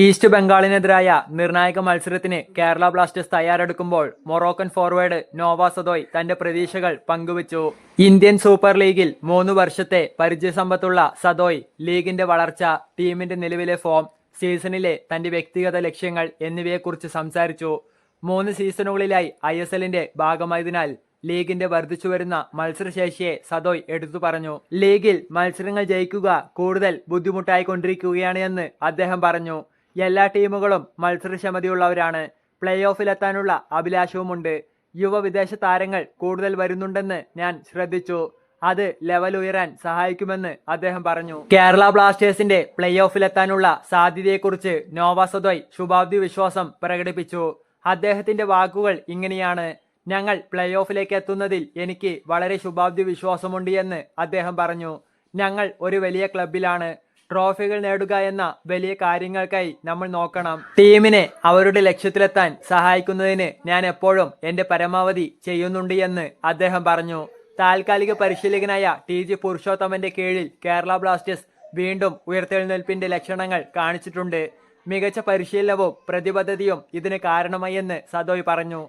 East ബംഗാളിനെതിരായ നിർണായക മത്സരത്തിന് കേരള ബ്ലാസ്റ്റേഴ്സ് തയ്യാറെടുക്കുമ്പോൾ മൊറോക്കൻ ഫോർവേഡ് നോവ സദോയ് തന്റെ പ്രതീക്ഷകൾ പങ്കുവച്ചു. ഇന്ത്യൻ സൂപ്പർ ലീഗിൽ മൂന്ന് വർഷത്തെ പരിചയസമ്പത്തുള്ള സദോയ് ലീഗിന്റെ വളർച്ച ടീമിന്റെ നിലവിലെ ഫോം സീസണിലെ തന്റെ വ്യക്തിഗത ലക്ഷ്യങ്ങൾ എന്നിവയെക്കുറിച്ച് സംസാരിച്ചു. മൂന്ന് സീസണുകളിലായി ഐ എസ് എല്ലിന്റെ ഭാഗമായതിനാൽ ലീഗിന്റെ വർദ്ധിച്ചുവരുന്ന മത്സരശേഷിയെ സദോയ് എടുത്തു പറഞ്ഞു. ലീഗിൽ മത്സരങ്ങൾ ജയിക്കുക കൂടുതൽ ബുദ്ധിമുട്ടായി കൊണ്ടിരിക്കുകയാണ് എന്ന് അദ്ദേഹം പറഞ്ഞു. എല്ലാ ടീമുകളും മത്സരക്ഷമതയുള്ളവരാണ്. പ്ലേ ഓഫിലെത്താനുള്ള അഭിലാഷവുമുണ്ട്. യുവ വിദേശ താരങ്ങൾ കൂടുതൽ വരുന്നുണ്ടെന്ന് ഞാൻ ശ്രദ്ധിച്ചു. അത് ലെവൽ ഉയരാൻ സഹായിക്കുമെന്ന് അദ്ദേഹം പറഞ്ഞു. കേരള ബ്ലാസ്റ്റേഴ്സിന്റെ പ്ലേ ഓഫിലെത്താനുള്ള സാധ്യതയെക്കുറിച്ച് നോവ ശുഭാപ്തി വിശ്വാസം പ്രകടിപ്പിച്ചു. അദ്ദേഹത്തിന്റെ വാക്കുകൾ ഇങ്ങനെയാണ്. ഞങ്ങൾ പ്ലേ ഓഫിലേക്ക് എത്തുന്നതിൽ എനിക്ക് വളരെ ശുഭാബ്ദി വിശ്വാസമുണ്ട് എന്ന് അദ്ദേഹം പറഞ്ഞു. ഞങ്ങൾ ഒരു വലിയ ക്ലബിലാണ് ട്രോഫികൾ നേടുക എന്ന വലിയ കാര്യങ്ങൾക്കായി നമ്മൾ നോക്കണം. ടീമിനെ അവരുടെ ലക്ഷ്യത്തിലെത്താൻ സഹായിക്കുന്നതിന് ഞാൻ എപ്പോഴും എന്റെ പരമാവധി ചെയ്യുന്നുണ്ട് എന്ന് അദ്ദേഹം പറഞ്ഞു. താൽക്കാലിക പരിശീലകനായ ടി ജി പുരുഷോത്തമന്റെ കീഴിൽ കേരള ബ്ലാസ്റ്റേഴ്സ് വീണ്ടും ഉയർത്തെഴുന്നേൽപ്പിന്റെ ലക്ഷണങ്ങൾ കാണിച്ചിട്ടുണ്ട്. മികച്ച പരിശീലനവും പ്രതിബദ്ധതയും ഇതിന് കാരണമായി എന്ന് സദോയ് പറഞ്ഞു.